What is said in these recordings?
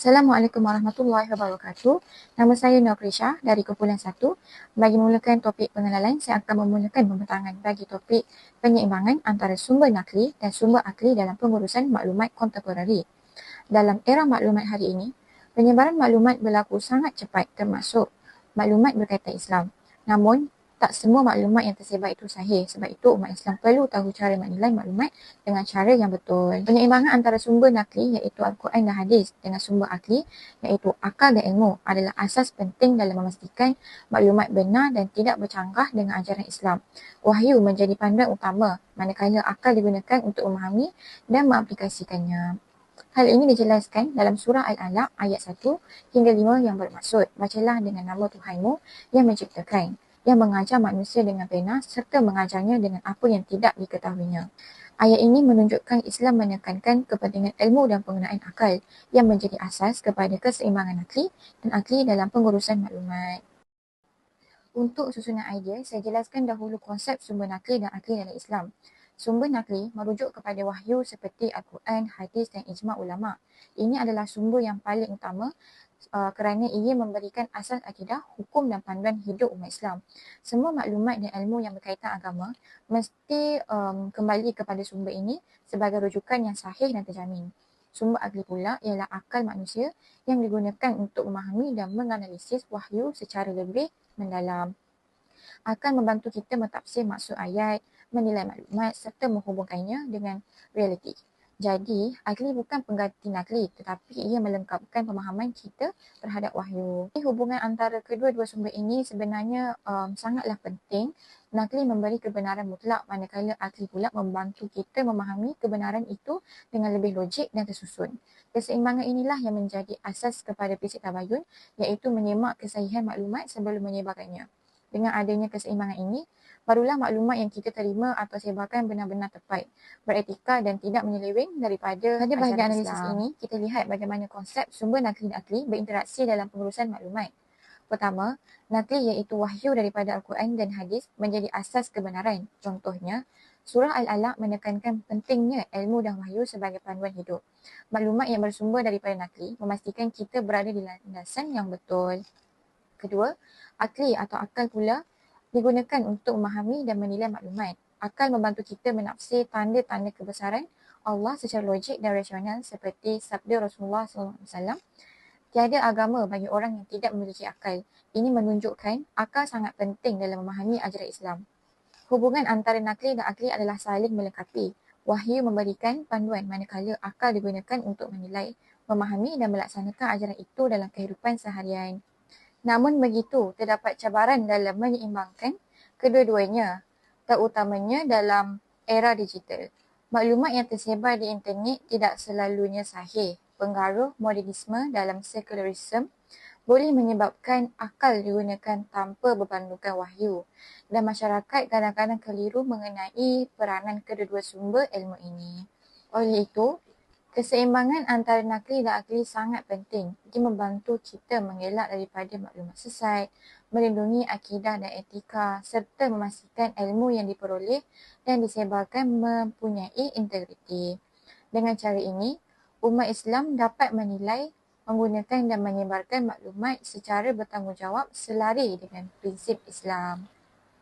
Assalamualaikum warahmatullahi wabarakatuh. Nama saya Nur Krisha dari kumpulan 1. Bagi memulakan topik pengenalan, saya akan memulakan pembentangan bagi topik penyeimbangan antara sumber nakli dan sumber akli dalam pengurusan maklumat kontemporari. Dalam era maklumat hari ini, penyebaran maklumat berlaku sangat cepat termasuk maklumat berkaitan Islam. Namun, tak semua maklumat yang tersebar itu sahih. Sebab itu umat Islam perlu tahu cara menilai maklumat dengan cara yang betul. Penyeimbangan antara sumber nakli iaitu Al-Quran dan Hadis dengan sumber akli iaitu akal dan ilmu adalah asas penting dalam memastikan maklumat benar dan tidak bercanggah dengan ajaran Islam. Wahyu menjadi panduan utama manakala akal digunakan untuk memahami dan mengaplikasikannya. Hal ini dijelaskan dalam surah Al-Alaq ayat 1 hingga 5 yang bermaksud, bacalah dengan nama Tuhanmu yang menciptakan yang mengajar manusia dengan pena serta mengajarnya dengan apa yang tidak diketahuinya. Ayat ini menunjukkan Islam menekankan kepentingan ilmu dan penggunaan akal yang menjadi asas kepada keseimbangan akli dan akli dalam pengurusan maklumat. Untuk susunan idea, saya jelaskan dahulu konsep sumber nakli dan akli dalam Islam. Sumber nakli merujuk kepada wahyu seperti Al-Quran, hadis dan ijma' ulama'. Ini adalah sumber yang paling utama uh, kerana ia memberikan asas akidah, hukum dan panduan hidup umat Islam. Semua maklumat dan ilmu yang berkaitan agama mesti um, kembali kepada sumber ini sebagai rujukan yang sahih dan terjamin. Sumber akli pula ialah akal manusia yang digunakan untuk memahami dan menganalisis wahyu secara lebih mendalam. Akan membantu kita mentafsir maksud ayat, menilai maklumat serta menghubungkannya dengan realiti. Jadi, akli bukan pengganti nakli tetapi ia melengkapkan pemahaman kita terhadap wahyu. Hubungan antara kedua-dua sumber ini sebenarnya um, sangatlah penting. Nakli memberi kebenaran mutlak manakala akli pula membantu kita memahami kebenaran itu dengan lebih logik dan tersusun. Keseimbangan inilah yang menjadi asas kepada prinsip tabayun iaitu menyemak kesahihan maklumat sebelum menyebarkannya. Dengan adanya keseimbangan ini, barulah maklumat yang kita terima atau sebarkan benar-benar tepat, beretika dan tidak menyeleweng daripada pada bahagian analisis Islam. ini, kita lihat bagaimana konsep sumber nakli dan akli berinteraksi dalam pengurusan maklumat. Pertama, nakli iaitu wahyu daripada Al-Quran dan hadis menjadi asas kebenaran. Contohnya, Surah Al-Alaq menekankan pentingnya ilmu dan wahyu sebagai panduan hidup. Maklumat yang bersumber daripada nakli memastikan kita berada di landasan yang betul. Kedua, akli atau akal pula digunakan untuk memahami dan menilai maklumat. Akal membantu kita menafsir tanda-tanda kebesaran Allah secara logik dan rasional seperti sabda Rasulullah SAW. Tiada agama bagi orang yang tidak memiliki akal. Ini menunjukkan akal sangat penting dalam memahami ajaran Islam. Hubungan antara nakli dan akli adalah saling melengkapi. Wahyu memberikan panduan manakala akal digunakan untuk menilai, memahami dan melaksanakan ajaran itu dalam kehidupan seharian. Namun begitu, terdapat cabaran dalam menyeimbangkan kedua-duanya, terutamanya dalam era digital. Maklumat yang tersebar di internet tidak selalunya sahih. Pengaruh modernisme dalam secularism boleh menyebabkan akal digunakan tanpa berpandukan wahyu dan masyarakat kadang-kadang keliru mengenai peranan kedua-dua sumber ilmu ini. Oleh itu, Keseimbangan antara nakli dan akli sangat penting. Ia membantu kita mengelak daripada maklumat sesat, melindungi akidah dan etika serta memastikan ilmu yang diperoleh dan disebarkan mempunyai integriti. Dengan cara ini, umat Islam dapat menilai, menggunakan dan menyebarkan maklumat secara bertanggungjawab selari dengan prinsip Islam.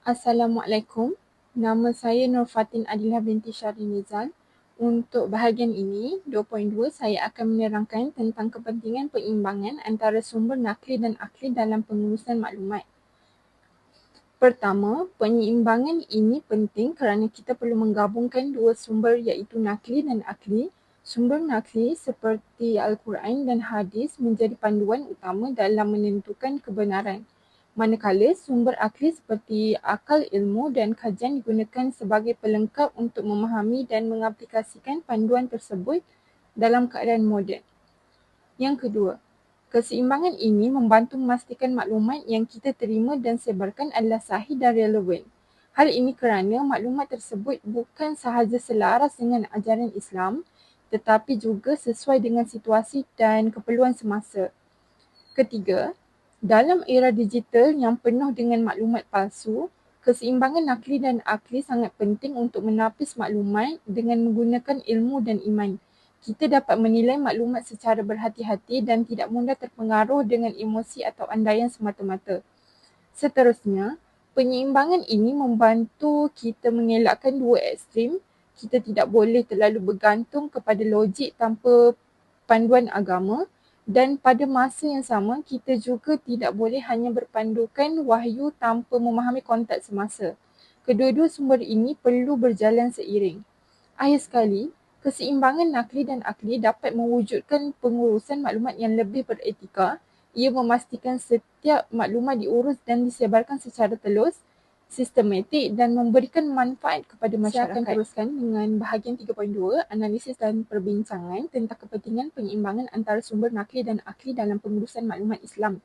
Assalamualaikum. Nama saya Nur Fatin Adilah binti Syari Nizal. Untuk bahagian ini, 2.2, saya akan menerangkan tentang kepentingan peimbangan antara sumber nakli dan akli dalam pengurusan maklumat. Pertama, penyimbangan ini penting kerana kita perlu menggabungkan dua sumber iaitu nakli dan akli. Sumber nakli seperti Al-Quran dan Hadis menjadi panduan utama dalam menentukan kebenaran manakala sumber akli seperti akal ilmu dan kajian digunakan sebagai pelengkap untuk memahami dan mengaplikasikan panduan tersebut dalam keadaan moden. Yang kedua, keseimbangan ini membantu memastikan maklumat yang kita terima dan sebarkan adalah sahih dan relevan. Hal ini kerana maklumat tersebut bukan sahaja selaras dengan ajaran Islam tetapi juga sesuai dengan situasi dan keperluan semasa. Ketiga, dalam era digital yang penuh dengan maklumat palsu, keseimbangan nakli dan akli sangat penting untuk menapis maklumat dengan menggunakan ilmu dan iman. kita dapat menilai maklumat secara berhati-hati dan tidak mudah terpengaruh dengan emosi atau andaian semata-mata. Seterusnya, penyeimbangan ini membantu kita mengelakkan dua ekstrim. Kita tidak boleh terlalu bergantung kepada logik tanpa panduan agama dan pada masa yang sama kita juga tidak boleh hanya berpandukan wahyu tanpa memahami konteks semasa. Kedua-dua sumber ini perlu berjalan seiring. Akhir sekali, keseimbangan nakli dan akli dapat mewujudkan pengurusan maklumat yang lebih beretika. Ia memastikan setiap maklumat diurus dan disebarkan secara telus, sistematik dan memberikan manfaat kepada masyarakat. Saya akan teruskan dengan bahagian 3.2, analisis dan perbincangan tentang kepentingan penyeimbangan antara sumber nakli dan akli dalam pengurusan maklumat Islam.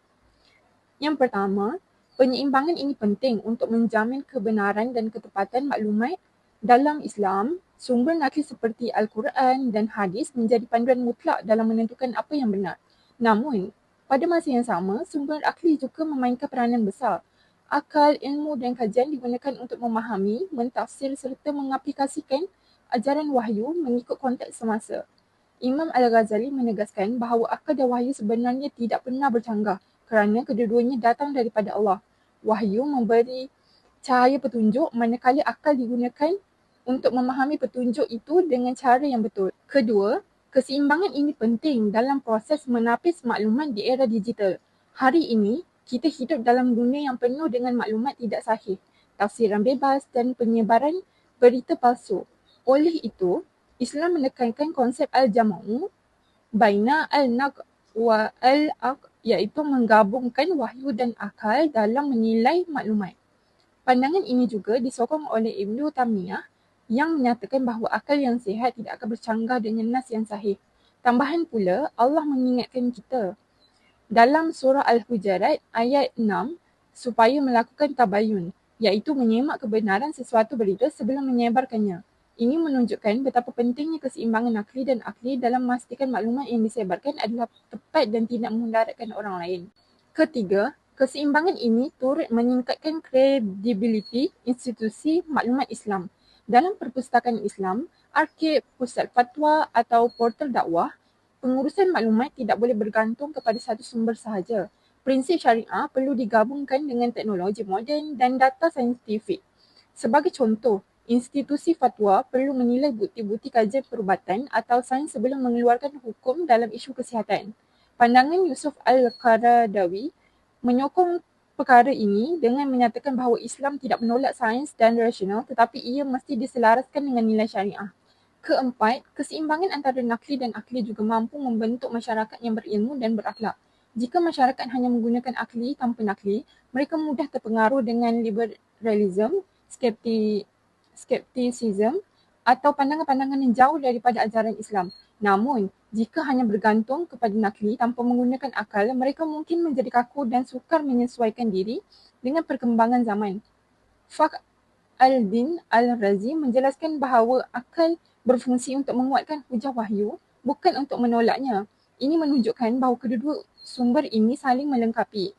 Yang pertama, penyeimbangan ini penting untuk menjamin kebenaran dan ketepatan maklumat dalam Islam Sumber nakli seperti Al-Quran dan hadis menjadi panduan mutlak dalam menentukan apa yang benar. Namun, pada masa yang sama, sumber akli juga memainkan peranan besar. Akal, ilmu dan kajian digunakan untuk memahami, mentafsir serta mengaplikasikan ajaran wahyu mengikut konteks semasa. Imam Al-Ghazali menegaskan bahawa akal dan wahyu sebenarnya tidak pernah bercanggah kerana kedua-duanya datang daripada Allah. Wahyu memberi cahaya petunjuk manakala akal digunakan untuk memahami petunjuk itu dengan cara yang betul. Kedua, keseimbangan ini penting dalam proses menapis maklumat di era digital. Hari ini, kita hidup dalam dunia yang penuh dengan maklumat tidak sahih, tafsiran bebas dan penyebaran berita palsu. Oleh itu, Islam menekankan konsep al-jama'u baina al-naq wa al-aq iaitu menggabungkan wahyu dan akal dalam menilai maklumat. Pandangan ini juga disokong oleh Ibn Tamiyah yang menyatakan bahawa akal yang sihat tidak akan bercanggah dengan nas yang sahih. Tambahan pula, Allah mengingatkan kita dalam surah Al-Hujarat ayat 6 supaya melakukan tabayun iaitu menyemak kebenaran sesuatu berita sebelum menyebarkannya. Ini menunjukkan betapa pentingnya keseimbangan akli dan akli dalam memastikan maklumat yang disebarkan adalah tepat dan tidak memudaratkan orang lain. Ketiga, keseimbangan ini turut meningkatkan kredibiliti institusi maklumat Islam dalam perpustakaan Islam, arkib, pusat fatwa atau portal dakwah, pengurusan maklumat tidak boleh bergantung kepada satu sumber sahaja. Prinsip syariah perlu digabungkan dengan teknologi moden dan data saintifik. Sebagai contoh, institusi fatwa perlu menilai bukti-bukti kajian perubatan atau sains sebelum mengeluarkan hukum dalam isu kesihatan. Pandangan Yusuf Al-Qaradawi menyokong perkara ini dengan menyatakan bahawa Islam tidak menolak sains dan rasional tetapi ia mesti diselaraskan dengan nilai syariah. Keempat, keseimbangan antara nakli dan akli juga mampu membentuk masyarakat yang berilmu dan berakhlak. Jika masyarakat hanya menggunakan akli tanpa nakli, mereka mudah terpengaruh dengan liberalism, skepti, skepticism atau pandangan-pandangan yang jauh daripada ajaran Islam. Namun, jika hanya bergantung kepada nakli tanpa menggunakan akal, mereka mungkin menjadi kaku dan sukar menyesuaikan diri dengan perkembangan zaman. Fakh al-Din al-Razi menjelaskan bahawa akal berfungsi untuk menguatkan hujah wahyu, bukan untuk menolaknya. Ini menunjukkan bahawa kedua-dua sumber ini saling melengkapi.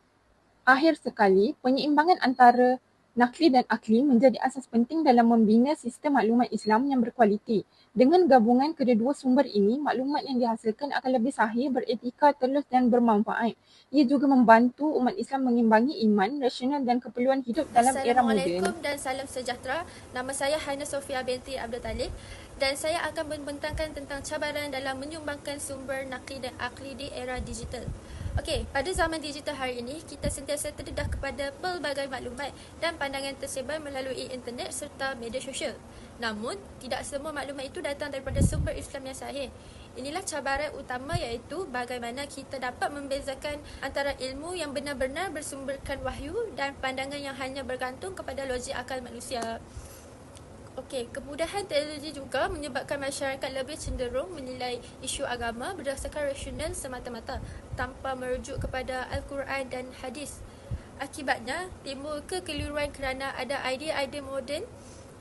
Akhir sekali, penyeimbangan antara nakli dan akli menjadi asas penting dalam membina sistem maklumat Islam yang berkualiti. Dengan gabungan kedua-dua sumber ini, maklumat yang dihasilkan akan lebih sahih, beretika, telus dan bermanfaat. Ia juga membantu umat Islam mengimbangi iman, rasional dan keperluan hidup dalam era moden. Assalamualaikum dan salam sejahtera. Nama saya Haina Sofia binti Abdul Talib dan saya akan membentangkan tentang cabaran dalam menyumbangkan sumber nakli dan akli di era digital. Okey, pada zaman digital hari ini, kita sentiasa terdedah kepada pelbagai maklumat dan pandangan tersebar melalui internet serta media sosial. Namun, tidak semua maklumat itu datang daripada sumber Islam yang sahih. Inilah cabaran utama iaitu bagaimana kita dapat membezakan antara ilmu yang benar-benar bersumberkan wahyu dan pandangan yang hanya bergantung kepada logik akal manusia. Okey, kemudahan teknologi juga menyebabkan masyarakat lebih cenderung menilai isu agama berdasarkan rasional semata-mata tanpa merujuk kepada Al-Quran dan hadis. Akibatnya, timbul kekeliruan kerana ada idea-idea moden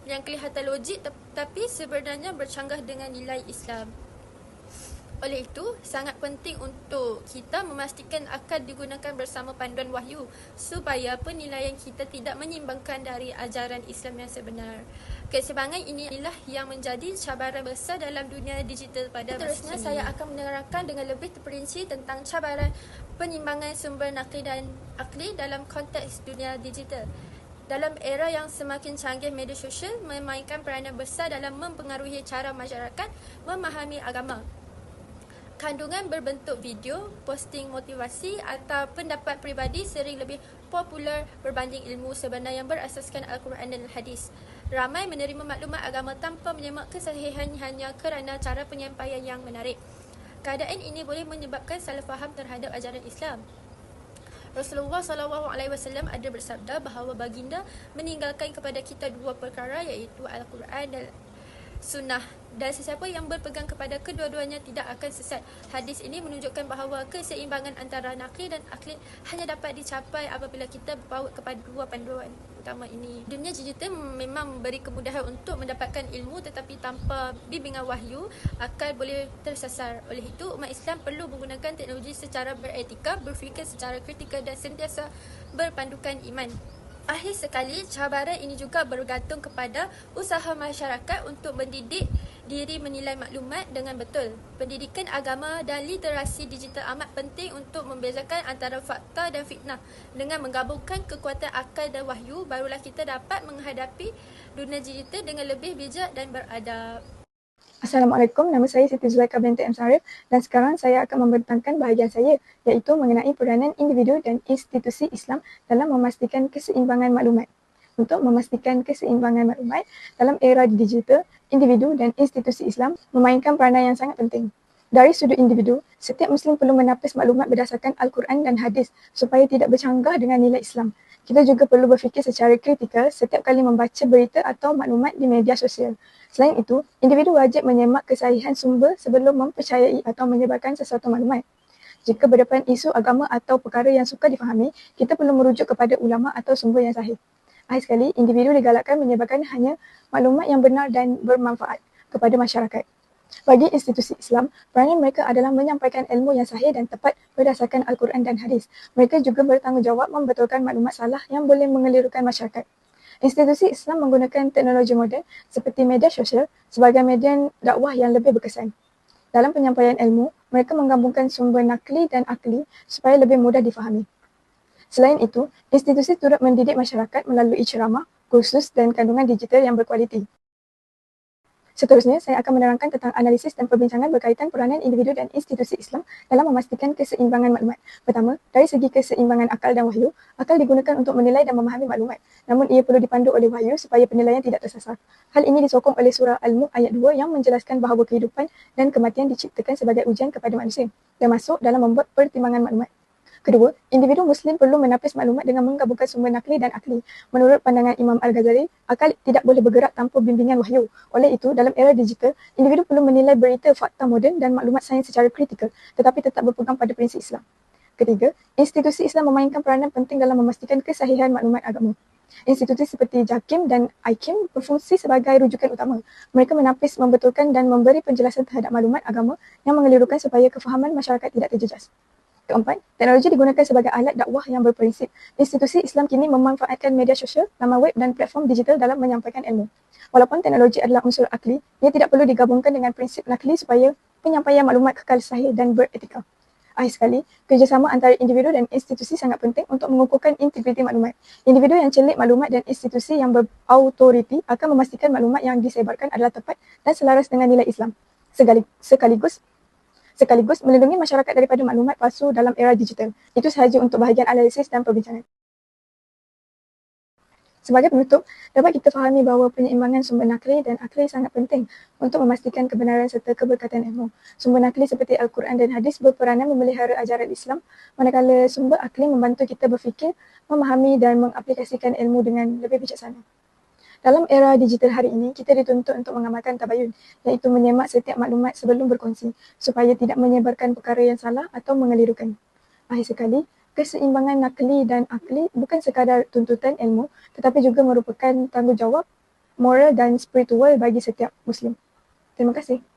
yang kelihatan logik tetapi sebenarnya bercanggah dengan nilai Islam. Oleh itu, sangat penting untuk kita memastikan akan digunakan bersama panduan wahyu supaya penilaian kita tidak menyimbangkan dari ajaran Islam yang sebenar. Keseimbangan ini adalah yang menjadi cabaran besar dalam dunia digital pada Seterusnya, saya akan menerangkan dengan lebih terperinci tentang cabaran penyimbangan sumber nakli dan akli dalam konteks dunia digital. Dalam era yang semakin canggih media sosial memainkan peranan besar dalam mempengaruhi cara masyarakat memahami agama kandungan berbentuk video, posting motivasi atau pendapat peribadi sering lebih popular berbanding ilmu sebenar yang berasaskan Al-Quran dan Hadis. Ramai menerima maklumat agama tanpa menyemak kesahihan hanya kerana cara penyampaian yang menarik. Keadaan ini boleh menyebabkan salah faham terhadap ajaran Islam. Rasulullah SAW ada bersabda bahawa baginda meninggalkan kepada kita dua perkara iaitu Al-Quran dan sunnah dan sesiapa yang berpegang kepada kedua-duanya tidak akan sesat. Hadis ini menunjukkan bahawa keseimbangan antara nakli dan akli hanya dapat dicapai apabila kita berpaut kepada dua panduan utama ini. Dunia digital memang memberi kemudahan untuk mendapatkan ilmu tetapi tanpa bimbingan wahyu akal boleh tersasar. Oleh itu umat Islam perlu menggunakan teknologi secara beretika, berfikir secara kritikal dan sentiasa berpandukan iman. Akhir sekali, cabaran ini juga bergantung kepada usaha masyarakat untuk mendidik diri menilai maklumat dengan betul. Pendidikan agama dan literasi digital amat penting untuk membezakan antara fakta dan fitnah. Dengan menggabungkan kekuatan akal dan wahyu, barulah kita dapat menghadapi dunia digital dengan lebih bijak dan beradab. Assalamualaikum, nama saya Siti Zulaika binti M. Sarif dan sekarang saya akan membentangkan bahagian saya iaitu mengenai peranan individu dan institusi Islam dalam memastikan keseimbangan maklumat. Untuk memastikan keseimbangan maklumat dalam era digital, individu dan institusi Islam memainkan peranan yang sangat penting. Dari sudut individu, setiap Muslim perlu menapis maklumat berdasarkan Al-Quran dan Hadis supaya tidak bercanggah dengan nilai Islam. Kita juga perlu berfikir secara kritikal setiap kali membaca berita atau maklumat di media sosial. Selain itu, individu wajib menyemak kesahihan sumber sebelum mempercayai atau menyebarkan sesuatu maklumat. Jika berdepan isu agama atau perkara yang suka difahami, kita perlu merujuk kepada ulama atau sumber yang sahih. Akhir sekali, individu digalakkan menyebarkan hanya maklumat yang benar dan bermanfaat kepada masyarakat. Bagi institusi Islam, peranan mereka adalah menyampaikan ilmu yang sahih dan tepat berdasarkan Al-Quran dan Hadis. Mereka juga bertanggungjawab membetulkan maklumat salah yang boleh mengelirukan masyarakat. Institusi Islam menggunakan teknologi moden seperti media sosial sebagai median dakwah yang lebih berkesan. Dalam penyampaian ilmu, mereka menggabungkan sumber nakli dan akli supaya lebih mudah difahami. Selain itu, institusi turut mendidik masyarakat melalui ceramah, kursus dan kandungan digital yang berkualiti. Seterusnya, saya akan menerangkan tentang analisis dan perbincangan berkaitan peranan individu dan institusi Islam dalam memastikan keseimbangan maklumat. Pertama, dari segi keseimbangan akal dan wahyu, akal digunakan untuk menilai dan memahami maklumat. Namun ia perlu dipandu oleh wahyu supaya penilaian tidak tersasar. Hal ini disokong oleh surah Al-Mulk ayat 2 yang menjelaskan bahawa kehidupan dan kematian diciptakan sebagai ujian kepada manusia, termasuk dalam membuat pertimbangan maklumat. Kedua, individu Muslim perlu menapis maklumat dengan menggabungkan sumber nakli dan akli. Menurut pandangan Imam Al-Ghazali, akal tidak boleh bergerak tanpa bimbingan wahyu. Oleh itu, dalam era digital, individu perlu menilai berita fakta moden dan maklumat sains secara kritikal tetapi tetap berpegang pada prinsip Islam. Ketiga, institusi Islam memainkan peranan penting dalam memastikan kesahihan maklumat agama. Institusi seperti JAKIM dan IKIM berfungsi sebagai rujukan utama. Mereka menapis, membetulkan dan memberi penjelasan terhadap maklumat agama yang mengelirukan supaya kefahaman masyarakat tidak terjejas. Keempat, teknologi digunakan sebagai alat dakwah yang berprinsip. Institusi Islam kini memanfaatkan media sosial, laman web dan platform digital dalam menyampaikan ilmu. Walaupun teknologi adalah unsur akli, ia tidak perlu digabungkan dengan prinsip nakli supaya penyampaian maklumat kekal sahih dan beretika. Akhir sekali, kerjasama antara individu dan institusi sangat penting untuk mengukuhkan integriti maklumat. Individu yang celik maklumat dan institusi yang berautoriti akan memastikan maklumat yang disebarkan adalah tepat dan selaras dengan nilai Islam. Sekaligus, sekaligus melindungi masyarakat daripada maklumat palsu dalam era digital. Itu sahaja untuk bahagian analisis dan perbincangan. Sebagai penutup, dapat kita fahami bahawa penyeimbangan sumber nakli dan akli sangat penting untuk memastikan kebenaran serta keberkatan ilmu. Sumber nakli seperti Al-Quran dan Hadis berperanan memelihara ajaran Islam, manakala sumber akli membantu kita berfikir, memahami dan mengaplikasikan ilmu dengan lebih bijaksana. Dalam era digital hari ini, kita dituntut untuk mengamalkan tabayun, iaitu menyemak setiap maklumat sebelum berkongsi supaya tidak menyebarkan perkara yang salah atau mengelirukan. Akhir sekali, keseimbangan nakli dan akli bukan sekadar tuntutan ilmu tetapi juga merupakan tanggungjawab moral dan spiritual bagi setiap Muslim. Terima kasih.